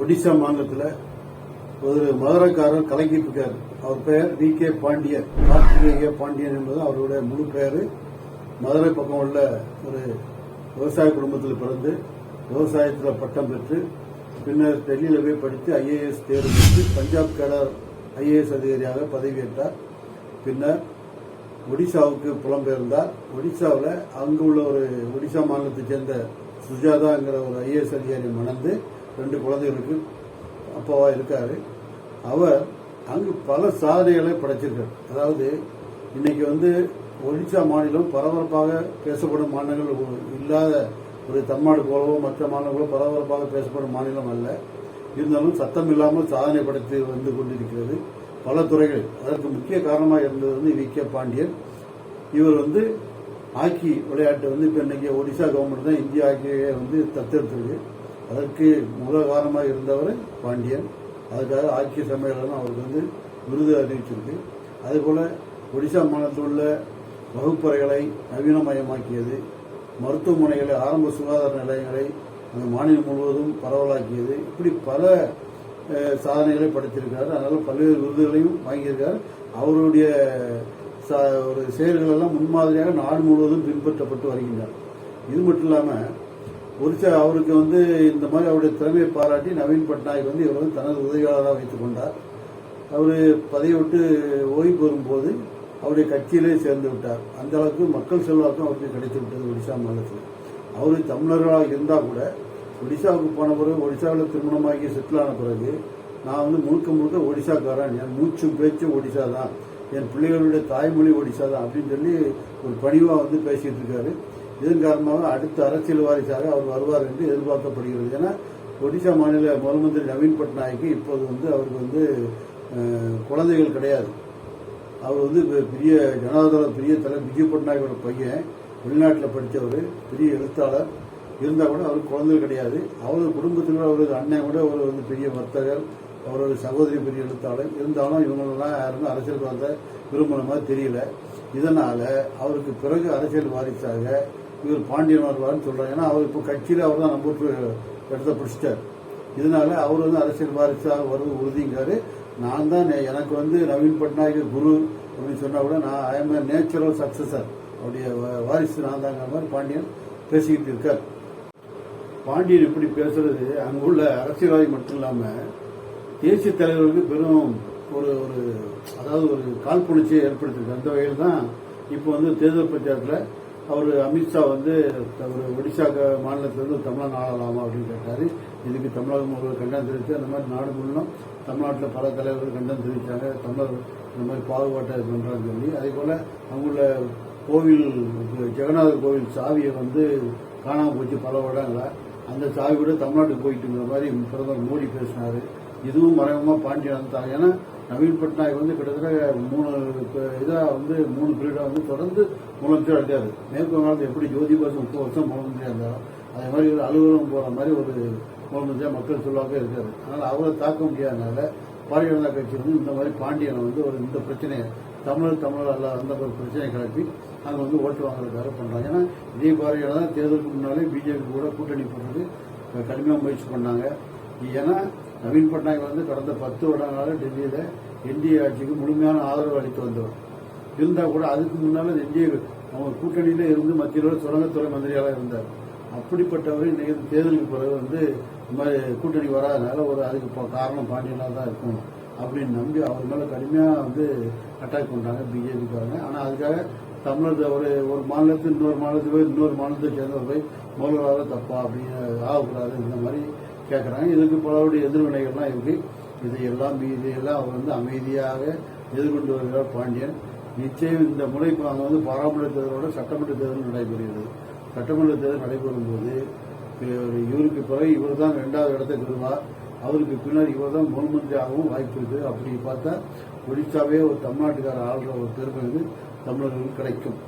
ஒடிசா மாநிலத்தில் ஒரு மதுரைக்காரர் கலக்கிட்டு அவர் பெயர் வி. கே. பாண்டியன். கார்த்திகேய பாண்டியன் என்பது அவருடைய முழு பெயர். மதுரை பக்கம் உள்ள ஒரு விவசாய குடும்பத்தில் பிறந்து விவசாயத்தில் பட்டம் பெற்று பின்னர் டெல்லியில் போய் படித்து ஐஏஎஸ் தேர்வு பெற்று பஞ்சாப் கேடர் ஐஏஎஸ் அதிகாரியாக பதவியேற்றார். பின்னர் ஒடிசாவுக்கு புலம்பெயர்ந்தார். ஒடிசாவில் அங்கு உள்ள ஒரு ஒடிசா மாநிலத்தைச் சேர்ந்த சுஜாதாங்கிற ஒரு ஐஏஎஸ் அதிகாரி மணந்து ரெண்டு குழந்தைகளுக்கு அப்பாவாக இருக்காரு. அவர் அங்கு பல சாதனைகளை படைச்சிருக்கார். அதாவது இன்னைக்கு வந்து ஒடிசா மாநிலம் பரபரப்பாக பேசப்படும் மாநிலங்கள் இல்லாத ஒரு தமிழ்நாடு போலவோ மற்ற மாநிலங்களோ பரபரப்பாக பேசப்படும் மாநிலம் அல்ல. இருந்தாலும் சத்தம் இல்லாமல் சாதனை படைத்து வந்து கொண்டிருக்கிறது பல துறைகள். அதற்கு முக்கிய காரணமாக இருந்தது வந்து வி. கே. பாண்டியன். இவர் வந்து ஹாக்கி விளையாட்டு வந்து இப்போ இன்னைக்கு ஒடிசா கவர்மெண்ட் தான் இந்திய ஹாக்கியை வந்து தத்தெடுத்திருக்கு. அதற்கு முதல் காரணமாக இருந்தவர் பாண்டியன். அதுக்காக ஆட்சி சம்மேளனம் அவருக்கு வந்து விருது அறிவிச்சிருக்கு. அதேபோல் ஒடிசா மாநிலத்தில் உள்ள வகுப்பறைகளை நவீனமயமாக்கியது. மருத்துவமனைகளை ஆரம்ப சுகாதார நிலையங்களை அந்த மாநிலம் முழுவதும் பரவலாக்கியது. இப்படி பல சாதனைகளை படைத்திருக்காரு அதனால பல்வேறு விருதுகளையும் வாங்கியிருக்கார். அவருடைய ஒரு செயல்கள் எல்லாம் முன்மாதிரியாக நாடு முழுவதும் பின்பற்றப்பட்டு வருகின்றன. இது மட்டும் இல்லாமல் ஒரிசா அவருக்கு வந்து இந்த மாதிரி அவருடைய திறமையை பாராட்டி நவீன் பட்நாயக் வந்து இவர் வந்து தனது உதவியாளராக வைத்துக் கொண்டார். அவர் பதவி விட்டு ஓய்வு பெறும்போது அவருடைய கட்சியிலே சேர்ந்து விட்டார். அந்த அளவுக்கு மக்கள் செல்வாக்கும் அவருக்கு கிடைத்து விட்டது ஒடிசா மாநிலத்தில். அவர் தமிழர்களாக இருந்தால் கூட ஒடிசாவுக்கு போன பிறகு ஒடிசாவில் திருமணமாகி செட்டில் ஆன பிறகு நான் வந்து முழுக்க முழுக்க ஒடிசாக்காரன். என் மூச்சும் பேச்சும் ஒடிசா தான் என் பிள்ளைகளுடைய தாய்மொழி ஒடிசா தான் அப்படின்னு சொல்லி ஒரு பணிவாக வந்து பேசிகிட்டு இருக்காரு. இதன் காரணமாக அடுத்த அரசியல் வாரிசாக அவர் வருவார் என்று எதிர்பார்க்கப்படுகிறது. ஏன்னா ஒடிசா மாநில முதல் நவீன் பட்நாயக்கு இப்போது வந்து அவருக்கு வந்து குழந்தைகள் கிடையாது. அவர் வந்து பெரிய ஜனதாதள பெரிய தலைவர் விஜய் பட்நாயக்கோட பையன் வெளிநாட்டில் படித்தவர் பெரிய எழுத்தாளர். இருந்தால் கூட அவருக்கு குழந்தைகள் கிடையாது. அவரது குடும்பத்தில் அவரது அண்ணன் கூட அவர் வந்து பெரிய வர்த்தகர் அவரோட சகோதரி பெரிய எழுத்தாளர். இருந்தாலும் இவங்களெல்லாம் யாருமே அரசியல் பார்த்த விரும்புகிற மாதிரி தெரியல. இதனால் அவருக்கு பிறகு அரசியல் வாரிசாக இவர் பாண்டியன் வருவார்னு சொல்கிறாங்க ஏன்னா அவர் இப்போ கட்சியில் அவர் தான் நம்பர் இடத்த பிடிச்சிட்டார். இதனால அவர் வந்து அரசியல் வாரிசாக வருவது உறுதிங்கிறாரு நான் தான் எனக்கு வந்து நவீன் பட்நாயக் குரு அப்படின்னு சொன்னால் கூட நான் ஐ எம் நேச்சுரல் சக்சஸர் அவருடைய வாரிசு நான் தாங்கிற மாதிரி பாண்டியன் பேசிக்கிட்டு இருக்கார். பாண்டியன் இப்படி பேசுறது? அங்குள்ள அரசியல்வாதி மட்டும் இல்லாமல் தேசிய தலைவர்களுக்கு பெரும் ஒரு ஒரு அதாவது ஒரு காழ்ப்புணர்ச்சியை ஏற்படுத்திருக்கு அந்த வகையில் தான் இப்போ வந்து தேர்தல் பிரச்சாரத்தில் அவர் அமித்ஷா வந்து ஒரு ஒடிசா க- மாநிலத்திலிருந்து தமிழக ஆளலாமா அப்படின்னு கேட்டார். இதுக்கு தமிழகம் ஒரு கண்டனம் தெரிவித்து அந்த மாதிரி நாடு முழுவதும் தமிழ்நாட்டில் பல தலைவர்கள் கண்டனம் தெரிவித்தாங்க தமிழர் இந்த மாதிரி பாகுபாட்டை பண்ணுறான்னு சொல்லி. அதே போல் அங்குள்ள கோவில் ஜெகநாதர் கோவில் சாவியை வந்து காணாமல் போச்சு பல வருடங்களா. அந்த சாவி கூட தமிழ்நாட்டுக்கு போயிட்டுங்கிற மாதிரி பிரதமர் மோடி பேசினார். இதுவும் மறைமுகமாக பாண்டியன் தான். ஏன்னா நவீன் பட்நாயக் வந்து கிட்டத்தட்ட மூணு இதாக வந்து மூணு பீரியடாக வந்து தொடர்ந்து முதலமைச்சர் அடையாது மேற்கு வங்காளத்தில் எப்படி ஜோதி பாசு முப்பது வருஷம் முதலமைச்சராக இருந்தாலும் அதே மாதிரி ஒரு அலுவலகம் போகிற மாதிரி ஒரு முதலமைச்சராக மக்கள் சொல்லுவாங்க இருக்காரு. அதனால் அவரை தாக்க முடியாதனால பாரதிய ஜனதா கட்சி வந்து இந்த மாதிரி பாண்டியனை வந்து ஒரு இந்த பிரச்சனையை தமிழர் தமிழர் அல்ல அந்த ஒரு பிரச்சனையை கிளப்பி அங்கே வந்து ஓட்டு வாங்குறதுக்காக பண்ணுறாங்க ஏன்னா இதே பாரதிய ஜனதா தேர்தலுக்கு முன்னாலே பிஜேபி கூட கூட்டணி போடுறது கடுமையாக முயற்சி பண்ணாங்க. ஏன்னா நவீன் பட்நாயக் வந்து கடந்த பத்து வருடங்களாக டெல்லியில என்டிஏ ஆட்சிக்கு முழுமையான ஆதரவு அளித்து வந்தவர். இருந்தால் கூட அதுக்கு முன்னால என்டிஏ அவங்க கூட்டணியில இருந்து மத்தியில் சுரங்கத்துறை மந்திரியாக இருந்தார். அப்படிப்பட்டவர் இன்னைக்கு தேர்தலுக்கு பிறகு வந்து இந்த மாதிரி கூட்டணி வராதனால ஒரு அதுக்கு இப்போ காரணம் பாண்டியனாக தான் இருக்கும் அப்படின்னு நம்பி அவர் மேலே கடுமையாக வந்து அட்டாக் பண்ணுறாங்க பிஜேபிக்காரங்க. ஆனால் அதுக்காக தமிழர் ஒரு ஒரு மாநிலத்தில் இன்னொரு மாநிலத்துக்கு போய் இன்னொரு மாநிலத்தை சேர்ந்தவர் போய் முதல்வராக தப்பா அப்படின்னு ஆகக்கூடாது. இந்த மாதிரி கேட்குறாங்க இதுக்கு பலருடைய எதிர்வினைகள்லாம் இருக்கு இதையெல்லாம் மீதியெல்லாம் அவர் வந்து அமைதியாக எதிர்கொண்டு வருகிறார் பாண்டியன். நிச்சயம் இந்த முறை இப்போ அங்கே வந்து பாராளுமன்ற தேர்தலோட சட்டமன்ற தேர்தல் நடைபெறுகிறது. சட்டமன்ற தேர்தல் நடைபெறும் போது இவருக்கு பிறகு இவர் தான் ரெண்டாவது இடத்தை பெறுவார். அவருக்கு பின்னர் இவர் தான் முதன்மந்திரியாகவும் வாய்ப்பு இருக்குது. அப்படி பார்த்தா ஒடிசாவே ஒரு தமிழ்நாட்டுக்கார ஆள்ற ஒரு பெருமை வந்து தமிழர்களுக்கு கிடைக்கும்.